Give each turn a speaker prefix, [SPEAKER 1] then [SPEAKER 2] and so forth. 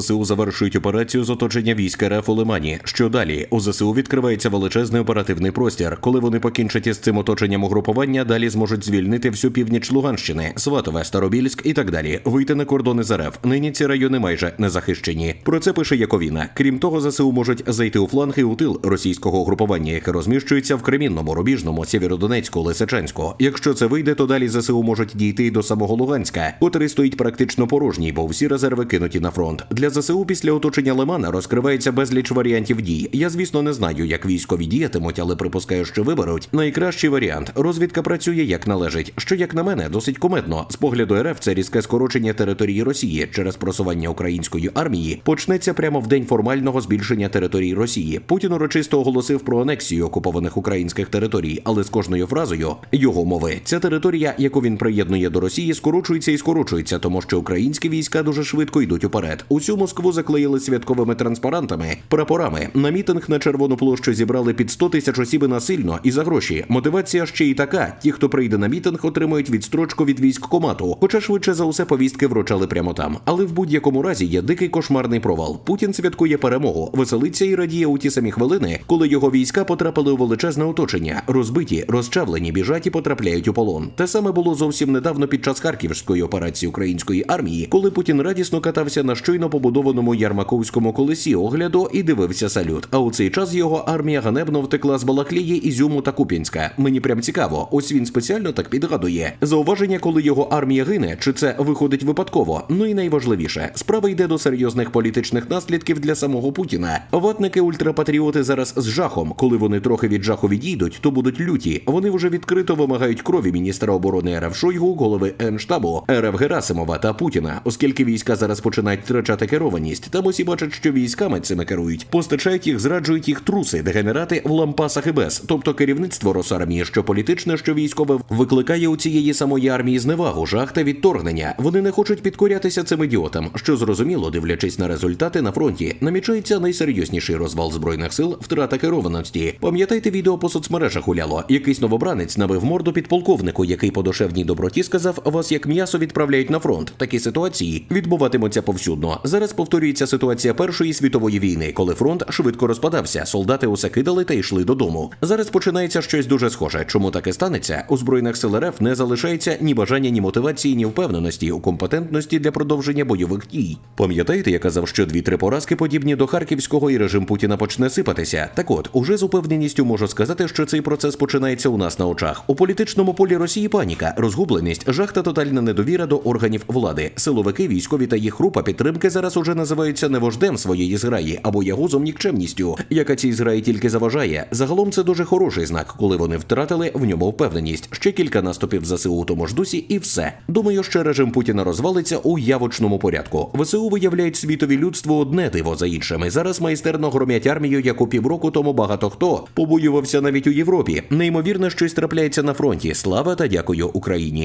[SPEAKER 1] ЗСУ завершують операцію з оточення військ РФ у Лимані. Що далі? У ЗСУ відкривається величезний оперативний простір. Коли вони покінчать із цим оточенням угрупування, далі зможуть звільнити всю північ Луганщини, Сватове, Старобільськ і так далі. Вийти на кордони з РФ. Нині ці райони майже не захищені. Про це пише Яковіна. Крім того, ЗСУ можуть зайти у фланг і у тил російського угрупування, яке розміщується в Кремінному, Рубіжному, Сєвєродонецьку, Лисичанську. Якщо це вийде, то далі ЗСУ можуть дійти й до самого Луганська, котрий стоїть практично порожній, бо всі резерви кинуті на фронт. Для ЗСУ після оточення Лимана розкривається безліч варіантів дій. Я, звісно, не знаю, як військові діятимуть, але припускаю, що виберуть найкращий варіант. Розвідка працює як належить. Що як на мене, досить кумедно. З погляду РФ це різке скорочення території Росії через просування української армії почнеться прямо в день формального збільшення території Росії. Путін урочисто оголосив про анексію окупованих українських територій, але з кожною фразою його мови ця територія, яку він приєднує до Росії, скорочується і скорочується, тому що українські війська дуже швидко йдуть уперед. Усю Москву заклеїли святковими транспарантами, прапорами. На мітинг на червону площу зібрали під 100 тисяч осіб насильно і за гроші. Мотивація ще й така: ті, хто прийде на мітинг, отримують відстрочку від військкомату. Хоча швидше за усе повістки вручали прямо там. Але в будь-якому разі є дикий кошмарний провал. Путін святкує перемогу, веселиться і радіє у ті самі хвилини, коли його війська потрапили у величезне оточення, розбиті, розчавлені, біжать і потрапляють у полон. Те саме було зовсім недавно під час харківської операції української армії, коли Путін радісно катався на щойно побудованому ярмаковському колесі огляду і дивився салют. А у цей час його армія ганебно втекла з Балаклії, Ізюму та Куп'янська. Мені прям цікаво, ось він спеціально так підгадує. Зауваження, коли його армія гине, чи це виходить випадково? Ну і найважливіше, справа йде до серйозних політичних наслідків для самого Путіна. Ватники ультрапатріоти зараз з жахом. Коли вони трохи від жаху відійдуть, то будуть люті. Вони вже відкрито вимагають крові міністра оборони РФ Шойгу, голови Генштабу РФ Герасимова та Путіна, оскільки війська зараз починають втрачати керованість. Там усі бачать, що військами цими керують, постачають їх, зраджують їх труси, дегенерати в лампасах і без. Тобто керівництво Росармії, що політичне, що військове, викликає у цієї самої армії зневагу, жах та відторгнення. Вони не хочуть підкорятися цим ідіотам, що зрозуміло, дивлячись на результати на фронті, намічається найсерйозніший розвал збройних сил, втрата керованості. Пам'ятайте відео по соцмережах гуляло. Якийсь новобранець набив морду підполковнику, який по душевній доброті сказав: вас як м'ясо відправляють на фронт. Такі ситуації відбуватимуться повсюдно. Зараз повторюється ситуація Першої світової війни, коли фронт швидко розпадався. Солдати усе кидали та йшли додому. Зараз починається щось дуже схоже. Чому таке станеться? У збройних сил РФ не залишається ні бажання, ні мотивації, ні впевненості у компетентності для продовження бойових дій. Пам'ятаєте, я казав, що дві-три поразки подібні до харківського і режим Путіна почне сипатися. Так от, уже з упевненістю можу сказати, що цей процес починається у нас на очах. У політичному полі Росії паніка, розгубленість, жах та тотальна недовіра до органів влади. Силовики, військові та їх група підтримки зараз уже називаються не вождем своєї зграї або ягузом нікчемністю, яка цій зграї тільки заважає. Загалом це дуже хороший знак, коли вони втратили в ньому впевненість. Ще кілька наступів ЗСУ у тому ж дусі, і все. Думаю, що режим Путіна розвалиться у явочному порядку. ВСУ виявляють світові людство одне диво за іншим. І зараз майстерно громять армію, яку півроку тому багато хто побоювався навіть у Європі. Неймовірно, щось трапляється на фронті. Слава та дякую Україні.